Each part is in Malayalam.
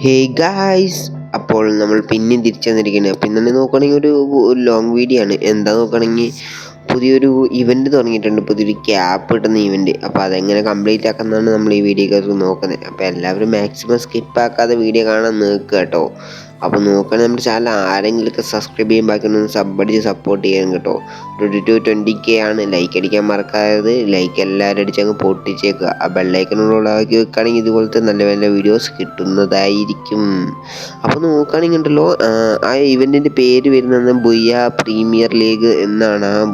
ഹേ ഗായ്സ് അപ്പോൾ നമ്മൾ പിന്നെയും തിരിച്ചു വന്നിരിക്കുന്നത് പിന്നെ നോക്കുകയാണെങ്കിൽ ഒരു ലോങ് വീഡിയോ ആണ്. എന്താ നോക്കുകയാണെങ്കിൽ പുതിയൊരു ഇവന്റ് തുടങ്ങിയിട്ടുണ്ട്. പുതിയൊരു ക്യാപ്പ് കിട്ടുന്ന ഇവന്റ് അപ്പോൾ അതെങ്ങനെ കംപ്ലീറ്റ് ആക്കുന്നതാണ് നമ്മൾ ഈ വീഡിയോക്കകത്ത് നോക്കുന്നത്. അപ്പോൾ എല്ലാവരും മാക്സിമം സ്കിപ്പ് ആക്കാതെ വീഡിയോ കാണാൻ നോക്കുക കേട്ടോ. അപ്പോൾ നോക്കണേ നമ്മുടെ ചാനൽ ആരെങ്കിലുമൊക്കെ സബ്സ്ക്രൈബ് ചെയ്യാൻ ബാക്കി ഒന്ന് സബ് അടിച്ച് സപ്പോർട്ട് ചെയ്യാൻ കേട്ടോ. ട്വന്റി ടു ട്വന്റി കെ ആണ്. ലൈക്ക് അടിക്കാൻ മറക്കാതെ ലൈക്ക് എല്ലാവരും അടിച്ചങ്ങ് പൊട്ടിച്ചേക്കുക. ആ ബെല്ലൈക്കനുള്ളതാക്കി വെക്കുകയാണെങ്കിൽ ഇതുപോലത്തെ നല്ല നല്ല വീഡിയോസ് കിട്ടുന്നതായിരിക്കും. അപ്പോൾ നോക്കുകയാണെങ്കിൽ ഉണ്ടല്ലോ ആ ഇവന്റിന്റെ പേര് വരുന്നത് ബുയ്യ പ്രീമിയർ ലീഗ് എന്നാണ്. ആ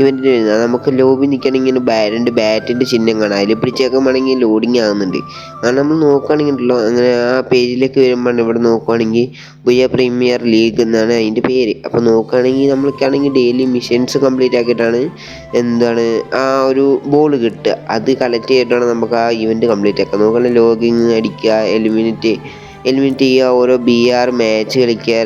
ഇവന്റിന് വരുന്നത് നമുക്ക് ലോബി നിൽക്കണമെങ്കിൽ ഇങ്ങനെ ബാറ്റിന്റെ ചിഹ്നം കാണാം. അതിൽ പിടിച്ചേക്കുമ്പോഴാണെങ്കിൽ ലോഡിങ് ആകുന്നുണ്ട് അങ്ങനെ നമ്മൾ നോക്കുകയാണെങ്കിൽ ഉണ്ടല്ലോ അങ്ങനെ ആ പേജിലേക്ക് വരുമ്പോൾ ഇവിടെ നോക്കുകയാണെങ്കിൽ ബുയ പ്രീമിയർ ലീഗ് എന്നാണ് അതിന്റെ പേര്. അപ്പോൾ നോക്കുകയാണെങ്കിൽ നമ്മൾക്കാണെങ്കിൽ ഡെയിലി മിഷൻസ് കംപ്ലീറ്റ് ആക്കിയിട്ടാണ് എന്താണ് ആ ഒരു ബോൾ കിട്ടുക. അത് കളക്ട് ചെയ്തിട്ടാണ് നമുക്ക് ആ ഇവന്റ് കംപ്ലീറ്റ് ആക്കുക. നോക്കുകയാണെങ്കിൽ ലോഗിങ് അടിക്കുക എലിമിനേറ്റ് എലിമിനേറ്റ് ചെയ്യുക ഓരോ ബി ആർ മാച്ച് കളിക്കുക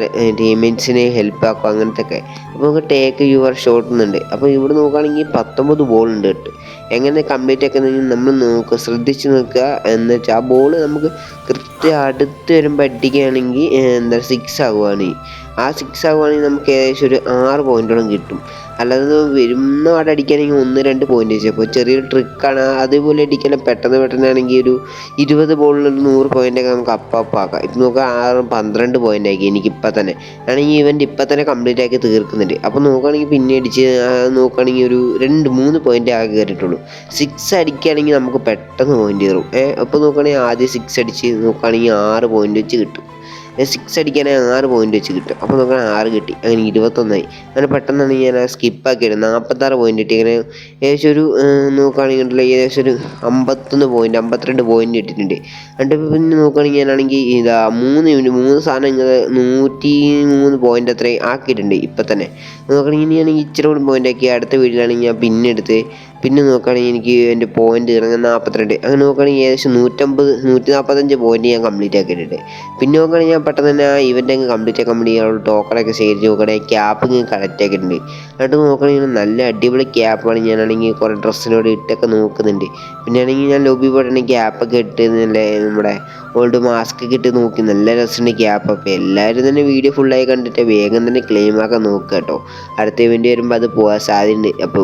ഹെൽപ്പ് ആക്കുക അങ്ങനത്തെ ഒക്കെ അപ്പോൾ നമുക്ക് ടേക്ക് യുവർ ഷോട്ട് എന്നുണ്ട് അപ്പോൾ ഇവിടെ നോക്കുകയാണെങ്കിൽ പത്തൊമ്പത് ബോൾ ഉണ്ട് കേട്ടോ. എങ്ങനെ കംപ്ലീറ്റ് ആക്കുന്നതെങ്കിൽ നമ്മൾ നോക്കുക ശ്രദ്ധിച്ച് നോക്കുക. എന്ന് വെച്ചാൽ ആ ബോൾ നമുക്ക് കൃത്യം അടുത്ത് വരുമ്പോൾ അടിക്കുകയാണെങ്കിൽ എന്താ സിക്സ് ആകുവാണ് ആ സിക്സ് ആകുവാണെങ്കിൽ നമുക്ക് ഏകദേശം ഒരു ആറ് പോയിന്റോളം കിട്ടും. അല്ലാതെ വരുന്ന പാട് അടിക്കുകയാണെങ്കിൽ ഒന്ന് രണ്ട് പോയിന്റ് വെച്ചു. അപ്പോൾ ചെറിയൊരു ട്രിക്കാണ് അതേപോലെ അടിക്കണം. പെട്ടെന്ന് പെട്ടെന്നാണെങ്കിൽ ഒരു ഇരുപത് ബോളിൽ ഒരു നൂറ് പോയിന്റൊക്കെ നമുക്ക് അപ്പ് ആക്കാം. ഇപ്പം നോക്കുക ആറ് പന്ത്രണ്ട് പോയിന്റ് ആക്കി എനിക്കിപ്പോൾ തന്നെ. ആണെങ്കിൽ ഇവന്റ് ഇപ്പം തന്നെ കംപ്ലീറ്റ് ആക്കി തീർക്കുന്നുണ്ട്. അപ്പോൾ നോക്കുകയാണെങ്കിൽ പിന്നെ അടിച്ച് നോക്കുകയാണെങ്കിൽ ഒരു രണ്ട് മൂന്ന് പോയിന്റ് ആകെ കയറിയിട്ടുള്ളൂ. സിക്സ് അടിക്കുകയാണെങ്കിൽ നമുക്ക് പെട്ടെന്ന് പോയിന്റ് കയറും. ഏഹ് അപ്പോൾ നോക്കുകയാണെങ്കിൽ ആദ്യം സിക്സ് അടിച്ച് നോക്കുകയാണെങ്കിൽ ആറ് പോയിന്റ് വെച്ച് കിട്ടും. സിക്സ് അടിക്കാനായി ആറ് പോയിന്റ് വെച്ച് കിട്ടും. അപ്പോൾ നോക്കണ ആറ് കിട്ടി. അങ്ങനെ ഇരുപത്തൊന്നായി. അങ്ങനെ പെട്ടെന്നാണ് ഞാൻ സ്കിപ്പാക്കിയത് നാൽപ്പത്താറ് പോയിന്റ് കിട്ടി. അങ്ങനെ ഏകദേശം ഒരു നോക്കുകയാണെങ്കിൽ ഏകദേശം ഒരു അമ്പത്തൊന്ന് പോയിന്റ് അമ്പത്തിരണ്ട് പോയിന്റ് കിട്ടിയിട്ടുണ്ട് എന്നിട്ട് പിന്നെ നോക്കുകയാണെങ്കിൽ ഞാനാണെങ്കിൽ ഇതാ മൂന്ന് മിനിറ്റ് മൂന്ന് സാധനം ഇങ്ങനെ നൂറ്റി മൂന്ന് പോയിന്റ് അത്രയും ആക്കിയിട്ടുണ്ട് ഇപ്പം തന്നെ. നോക്കുകയാണെങ്കിൽ ഞാനാണെങ്കിൽ ഇച്ചിരി കൂടി പോയിന്റ് ആക്കി അടുത്ത വീട്ടിലാണെങ്കിൽ ഞാൻ പിന്നെ എടുത്ത് പിന്നെ നോക്കുകയാണെങ്കിൽ എനിക്ക് എന്റെ പോയിന്റ് ഇറങ്ങുന്ന നാൽപ്പത്തിരണ്ട് അങ്ങനെ നോക്കുകയാണെങ്കിൽ ഏകദേശം നൂറ്റമ്പത് നൂറ്റി നാൽപ്പത്തഞ്ച് പോയിന്റ് ഞാൻ കംപ്ലീറ്റ് ആക്കിയിട്ടുണ്ട്. പിന്നെ നോക്കുകയാണെങ്കിൽ ഞാൻ പെട്ടെന്ന് തന്നെ ആ ഇവന്റ് അങ്ങ് കംപ്ലീറ്റ് ആക്കാൻ വേണ്ടി ഞങ്ങൾ ടോക്കണൊക്കെ ശേഖരിച്ച് നോക്കുകയാണെങ്കിൽ ക്യാപ്പ് ഇങ്ങനെ കളക്ട് ആക്കിയിട്ടുണ്ട്. എന്നിട്ട് നോക്കുകയാണെങ്കിൽ നല്ല അടിപൊളി ക്യാപ്പാണ് ഞാനാണെങ്കിൽ കുറേ ഡ്രസ്സിനോട് ഇട്ടൊക്കെ നോക്കുന്നുണ്ട്. പിന്നെ ആണെങ്കിൽ ഞാൻ ലോബി പോയിട്ടാണെങ്കിൽ ക്യാപ്പൊക്കെ ഇട്ട് നല്ല നമ്മുടെ ഓൾഡ് മാസ്ക് ഒക്കെ ഇട്ട് നോക്കി. നല്ല രസമുണ്ട് ക്യാപ്പ് അപ്പോൾ എല്ലാവരും തന്നെ വീഡിയോ ഫുള്ളായി കണ്ടിട്ട് വേഗം തന്നെ ക്ലെയിം ആക്കാൻ നോക്കുക കേട്ടോ. അടുത്ത ഇവന്റ് വരുമ്പോൾ അത് പോകാൻ സാധ്യതയുണ്ട്. അപ്പോൾ